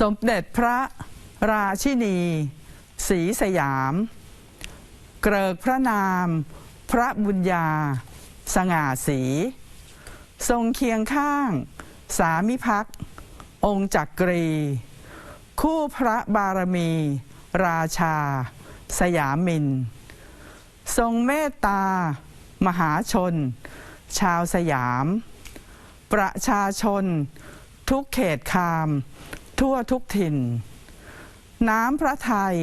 สมเด็จพระราชินีศรีสยาม เกริกพระนาม พระบุญญา สง่าสีทรงเคียงข้าง สามิพักองค์จักรี คู่พระบารมี ราชา สยามิน ทรงเมตตา มหาชน ชาวสยาม ประชาชน ทุกเขตคาม ทั่วทุกถิ่น น้ำพระทัย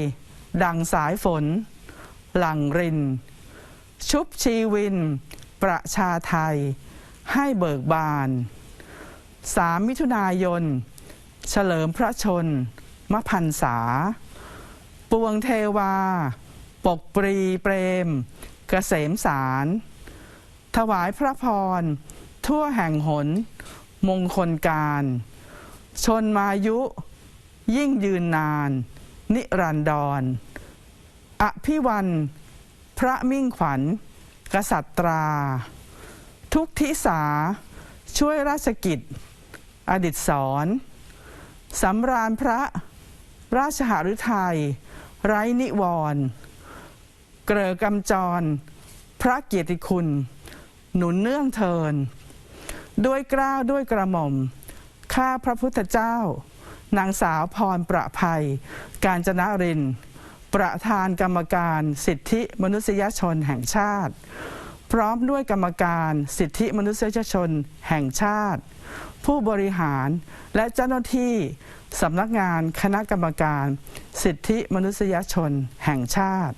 ดังสายฝน หลังริน ชุบชีวิน ประชาไทย ให้เบิกบานสามมิถุนายน เฉลิมพระชนมพันษา ปวงเทวา ปกปรีเปรม เกษมสาร ถวายพระพร ทั่วแห่งหน มงคลการ ชนมายุ ยิ่งยืนนาน นิรันดรอภิวันพระมิ่งขวัญ กษัตรา ทุกทิสา ช่วยราชกิจ อดิตสอนสำราญพระราชหฤทัยไร้นิวรณ์เกรอกำจร พระเกียรติคุณ หนุนเนื่องเทิน ด้วยกล้าวด้วยกระหม่อม ข้าพระพุทธเจ้านางสาวพรประภัย การจนาริน ประธานกรรมการสิทธิมนุษยชนแห่งชาติ พร้อมด้วยกรรมการสิทธิมนุษยชนแห่งชาติ ผู้บริหารและเจ้าหน้าที่สำนักงานคณะกรรมการ สิทธิมนุษยชนแห่งชาติ